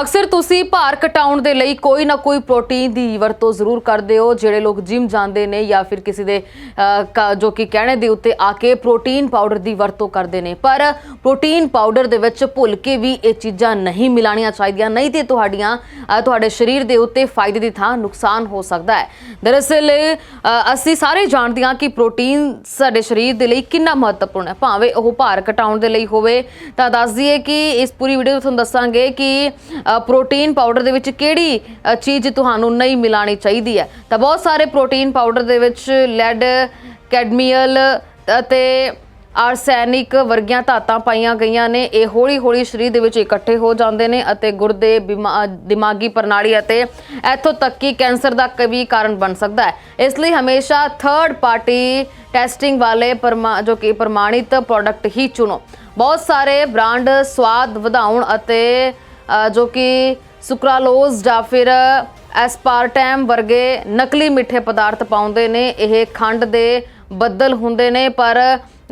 ਅਕਸਰ ਤੁਸੀਂ ਭਾਰ ਘਟਾਉਣ ਦੇ ਲਈ ਕੋਈ ਨਾ ਕੋਈ ਪ੍ਰੋਟੀਨ ਦੀ ਵਰਤੋਂ ਜ਼ਰੂਰ ਕਰਦੇ ਹੋ, ਜਿਹੜੇ ਲੋਕ ਜਿਮ ਜਾਂਦੇ ਨੇ ਜਾਂ ਫਿਰ ਕਿਸੇ ਦੇ ਕ- ਜੋ ਕਿ ਕਹਿਣੇ ਦੇ ਉੱਤੇ ਆ ਕੇ ਪ੍ਰੋਟੀਨ ਪਾਊਡਰ ਦੀ ਵਰਤੋਂ ਕਰਦੇ ਨੇ। ਪਰ ਪ੍ਰੋਟੀਨ ਪਾਊਡਰ ਦੇ ਵਿੱਚ ਭੁੱਲ ਕੇ ਵੀ ਇਹ ਚੀਜ਼ਾਂ ਨਹੀਂ ਮਿਲਾਣੀਆਂ ਚਾਹੀਦੀਆਂ, ਨਹੀਂ ਤੇ ਤੁਹਾਡੀਆਂ ਤੁਹਾਡੇ ਸਰੀਰ ਦੇ ਉੱਤੇ ਫਾਇਦੇ ਦੀ ਥਾਂ ਨੁਕਸਾਨ ਹੋ ਸਕਦਾ ਹੈ। ਦਰਅਸਲ ਅਸੀਂ ਸਾਰੇ ਜਾਣਦੇ ਹਾਂ ਕਿ ਪ੍ਰੋਟੀਨ ਸਾਡੇ ਸਰੀਰ ਦੇ ਲਈ ਕਿੰਨਾ ਮਹੱਤਵਪੂਰਨ ਹੈ। ਭਾਵੇਂ ਉਹ ਭਾਰ ਘਟਾਉਣ ਦੇ ਲਈ ਹੋਵੇ, ਤਾਂ ਦੱਸ ਦਈਏ ਕਿ ਇਸ ਪੂਰੀ ਵੀਡੀਓ ਵਿੱਚ ਤੁਹਾਨੂੰ ਦੱਸਾਂਗੇ ਕਿ ਪ੍ਰੋਟੀਨ ਪਾਊਡਰ ਦੇ ਵਿੱਚ ਕਿਹੜੀ ਚੀਜ਼ ਤੁਹਾਨੂੰ ਨਹੀਂ ਮਿਲਾਣੀ ਚਾਹੀਦੀ ਹੈ? ਤਾਂ ਬਹੁਤ ਸਾਰੇ ਪ੍ਰੋਟੀਨ ਪਾਊਡਰ ਦੇ ਵਿੱਚ ਲੈਡ ਕੈਡਮੀਅਲ ਅਤੇ ਆਰਸੈਨਿਕ ਵਰਗੀਆਂ ਧਾਤਾਂ ਪਾਈਆਂ ਗਈਆਂ ਨੇ। ਇਹ ਹੌਲੀ-ਹੌਲੀ ਸਰੀਰ ਦੇ ਵਿੱਚ ਇਕੱਠੇ ਹੋ ਜਾਂਦੇ ਨੇ ਅਤੇ ਗੁਰਦੇ ਬਿਮਾ- ਦਿਮਾਗੀ ਪ੍ਰਣਾਲੀ ਅਤੇ ਇੱਥੋਂ ਤੱਕ ਕਿ ਕੈਂਸਰ ਦਾ ਵੀ ਕਾਰਨ ਬਣ ਸਕਦਾ ਹੈ। ਇਸ ਲਈ ਹਮੇਸ਼ਾ ਥਰਡ ਪਾਰਟੀ ਟੈਸਟਿੰਗ ਵਾਲੇ ਪਰਮਾ, ਜੋ ਕਿ ਪ੍ਰਮਾਣਿਤ ਪ੍ਰੋਡਕਟ ਹੀ ਚੁਣੋ। ਬਹੁਤ ਸਾਰੇ ਬ੍ਰਾਂਡ ਸਵਾਦ ਵਧਾਉਣ ਅਤੇ ਜੋ ਕਿ ਸੁਕਰਾਲੋਜ਼ ਜਾਂ ਫਿਰ ਐਸਪਾਰਟੈਮ ਵਰਗੇ ਨਕਲੀ ਮਿੱਠੇ ਪਦਾਰਥ ਪਾਉਂਦੇ ਨੇ, ਇਹ ਖੰਡ ਦੇ ਬੱਦਲ ਹੁੰਦੇ ਨੇ, ਪਰ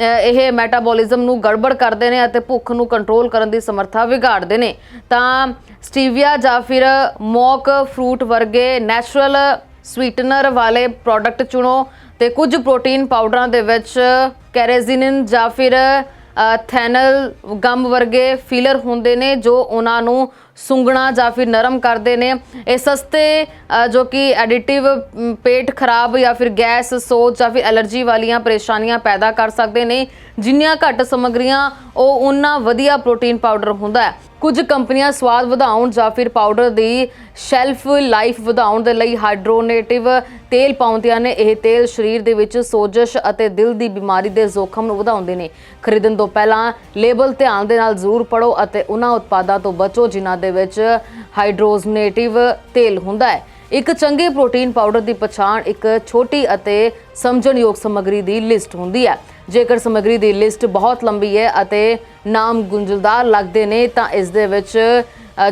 ਇਹ ਮੈਟਾਬੋਲਿਜ਼ਮ ਨੂੰ ਗੜਬੜ ਕਰਦੇ ਨੇ ਅਤੇ ਭੁੱਖ ਨੂੰ ਕੰਟਰੋਲ ਕਰਨ ਦੀ ਸਮਰੱਥਾ ਵਿਗਾੜਦੇ ਨੇ। ਤਾਂ ਸਟੀਵੀਆ ਜਾਂ ਫਿਰ ਮੋਕ ਫਰੂਟ ਵਰਗੇ ਨੈਚੁਰਲ ਸਵੀਟਨਰ ਵਾਲੇ ਪ੍ਰੋਡਕਟ ਚੁਣੋ ਤੇ ਕੁਝ ਪ੍ਰੋਟੀਨ ਪਾਊਡਰਾਂ ਦੇ ਵਿੱਚ ਕੈਰੇਜ਼ਿਨਿਨ ਜਾਂ ਫਿਰ ਥੈਨਲ ਗਮ ਵਰਗੇ ਫਿਲਰ ਹੁੰਦੇ ਨੇ ਜੋ ਉਹਨਾਂ ਨੂੰ ਸੁੰਗਣਾ ਜਾਂ ਫਿਰ ਨਰਮ ਕਰਦੇ ਨੇ। ਇਹ ਸਸਤੇ ਜੋ ਕਿ ਐਡੀਟਿਵ ਪੇਟ ਖਰਾਬ ਜਾਂ ਫਿਰ ਗੈਸ, ਸੋਜ ਜਾਂ ਫਿਰ ਐਲਰਜੀ ਵਾਲੀਆਂ ਪਰੇਸ਼ਾਨੀਆਂ ਪੈਦਾ ਕਰ ਸਕਦੇ ਨੇ। ਜਿੰਨੀਆਂ ਘੱਟ ਸਮੱਗਰੀਆਂ, ਉਹ ਉਨਾ ਵਧੀਆ ਪ੍ਰੋਟੀਨ ਪਾਊਡਰ ਹੁੰਦਾ ਹੈ। ਕੁਝ ਕੰਪਨੀਆਂ ਸਵਾਦ ਵਧਾਉਣ ਜਾਂ ਫਿਰ ਪਾਊਡਰ ਦੀ ਸ਼ੈਲਫ ਲਾਈਫ ਵਧਾਉਣ ਦੇ ਲਈ ਹਾਈਡਰੋਨੇਟਿਵ ਤੇਲ ਪਾਉਂਦੀਆਂ ਨੇ। ਇਹ ਤੇਲ ਸਰੀਰ ਦੇ ਵਿੱਚ ਸੋਜਸ਼ ਅਤੇ ਦਿਲ ਦੀ ਬਿਮਾਰੀ ਦੇ ਜ਼ੋਖਮ ਨੂੰ ਵਧਾਉਂਦੇ ਨੇ। ਖਰੀਦਣ ਤੋਂ ਪਹਿਲਾਂ ਲੇਬਲ ਧਿਆਨ ਦੇ ਨਾਲ ਜ਼ਰੂਰ ਪੜੋ ਅਤੇ ਉਹਨਾਂ ਉਤਪਾਦਾਂ ਤੋਂ ਬਚੋ ਜਿਨ੍ਹਾਂ ਦੇ ਵਿੱਚ ਹਾਈਡਰੋਜਨੇਟਿਵ ਤੇਲ ਹੁੰਦਾ ਹੈ। ਇੱਕ ਚੰਗੇ ਪ੍ਰੋਟੀਨ ਪਾਊਡਰ ਦੀ ਪਛਾਣ ਇੱਕ ਛੋਟੀ ਅਤੇ ਸਮਝਣਯੋਗ ਸਮੱਗਰੀ ਦੀ ਲਿਸਟ ਹੁੰਦੀ ਹੈ। ਜੇਕਰ ਸਮੱਗਰੀ ਦੀ ਲਿਸਟ ਬਹੁਤ ਲੰਬੀ ਹੈ ਅਤੇ ਨਾਮ ਗੁੰਝਲਦਾਰ ਲੱਗਦੇ ਨੇ ਤਾਂ ਇਸ ਦੇ ਵਿੱਚ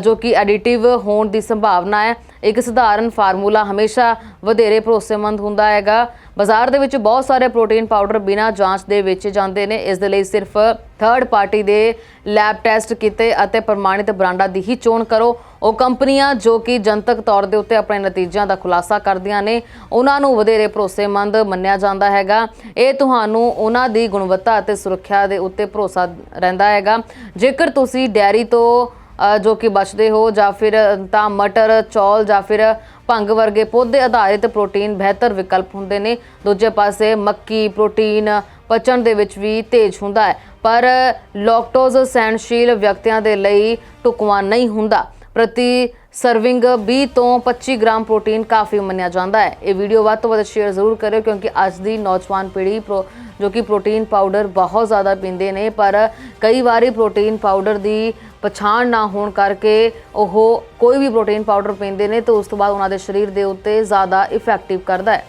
ਜੋ ਕਿ ਐਡੀਟਿਵ ਹੋਣ ਦੀ ਸੰਭਾਵਨਾ ਹੈ। ਇੱਕ ਸਧਾਰਨ ਫਾਰਮੂਲਾ ਹਮੇਸ਼ਾ ਵਧੇਰੇ ਭਰੋਸੇਮੰਦ ਹੁੰਦਾ ਹੈਗਾ। ਬਾਜ਼ਾਰ ਦੇ ਵਿੱਚ ਬਹੁਤ ਸਾਰੇ ਪ੍ਰੋਟੀਨ ਪਾਊਡਰ ਬਿਨਾਂ ਜਾਂਚ ਦੇ ਵੇਚੇ ਜਾਂਦੇ ਨੇ। ਇਸ ਦੇ ਲਈ ਸਿਰਫ ਥਰਡ ਪਾਰਟੀ ਦੇ ਲੈਬ ਟੈਸਟ ਕੀਤੇ ਅਤੇ ਪ੍ਰਮਾਣਿਤ ਬ੍ਰਾਂਡਾਂ ਦੀ ਹੀ ਚੋਣ ਕਰੋ। ਉਹ ਕੰਪਨੀਆਂ ਜੋ ਕਿ ਜਨਤਕ ਤੌਰ ਦੇ ਉੱਤੇ ਆਪਣੇ ਨਤੀਜਿਆਂ ਦਾ ਖੁਲਾਸਾ ਕਰਦੀਆਂ ਨੇ, ਉਹਨਾਂ ਨੂੰ ਵਧੇਰੇ ਭਰੋਸੇਮੰਦ ਮੰਨਿਆ ਜਾਂਦਾ ਹੈਗਾ। ਇਹ ਤੁਹਾਨੂੰ ਉਹਨਾਂ ਦੀ ਗੁਣਵੱਤਾ ਅਤੇ ਸੁਰੱਖਿਆ ਦੇ ਉੱਤੇ ਭਰੋਸਾ ਰਹਿੰਦਾ ਹੈਗਾ। ਜੇਕਰ ਤੁਸੀਂ ਡੈਰੀ ਤੋਂ ਜੋ ਕਿ ਬਚਦੇ ਹੋ ਜਾਂ ਫਿਰ ਤਾਂ ਮਟਰ, ਚੌਲ ਜਾਂ ਫਿਰ ਭੰਗ ਵਰਗੇ ਪੌਦੇ ਆਧਾਰਿਤ ਪ੍ਰੋਟੀਨ ਬਿਹਤਰ ਵਿਕਲਪ ਹੁੰਦੇ ਨੇ। ਦੂਜੇ ਪਾਸੇ ਮੱਕੀ, ਪ੍ਰੋਟੀਨ ਪਚਣ ਦੇ ਵਿੱਚ ਵੀ ਤੇਜ਼ ਹੁੰਦਾ ਹੈ। ਪਰ ਲੈਕਟੋਜ਼ ਸਹਿਣਸ਼ੀਲ ਵਿਅਕਤੀਆਂ ਦੇ ਲਈ ਢੁਕਵਾਂ ਨਹੀਂ ਹੁੰਦਾ। ਪ੍ਰਤੀ ਸਰਵਿੰਗ 20 ਤੋਂ 25 ਗ੍ਰਾਮ ਪ੍ਰੋਟੀਨ ਕਾਫੀ ਮੰਨਿਆ ਜਾਂਦਾ ਹੈ। ਇਹ ਵੀਡੀਓ ਵੱਧ ਤੋਂ ਵੱਧ ਸ਼ੇਅਰ ਜ਼ਰੂਰ ਕਰਿਓ ਕਿਉਂਕਿ ਅੱਜ ਦੀ ਨੌਜਵਾਨ ਪੀੜ੍ਹੀ ਪ੍ਰੋ- ਜੋ ਕਿ ਪ੍ਰੋਟੀਨ ਪਾਊਡਰ ਬਹੁਤ ਜ਼ਿਆਦਾ ਪੀਂਦੇ ਨੇ, ਪਰ ਕਈ ਵਾਰੀ ਪ੍ਰੋਟੀਨ ਪਾਊਡਰ ਦੀ ਪਛਾਣ ਨਾ ਹੋਣ ਕਰਕੇ ਉਹ ਕੋਈ ਵੀ ਪ੍ਰੋਟੀਨ ਪਾਊਡਰ ਪੀਂਦੇ ਨੇ ਤਾਂ ਉਸ ਤੋਂ ਬਾਅਦ ਉਹਨਾਂ ਦੇ ਸਰੀਰ ਦੇ ਉੱਤੇ ਜ਼ਿਆਦਾ ਇਫੈਕਟਿਵ ਕਰਦਾ ਹੈ।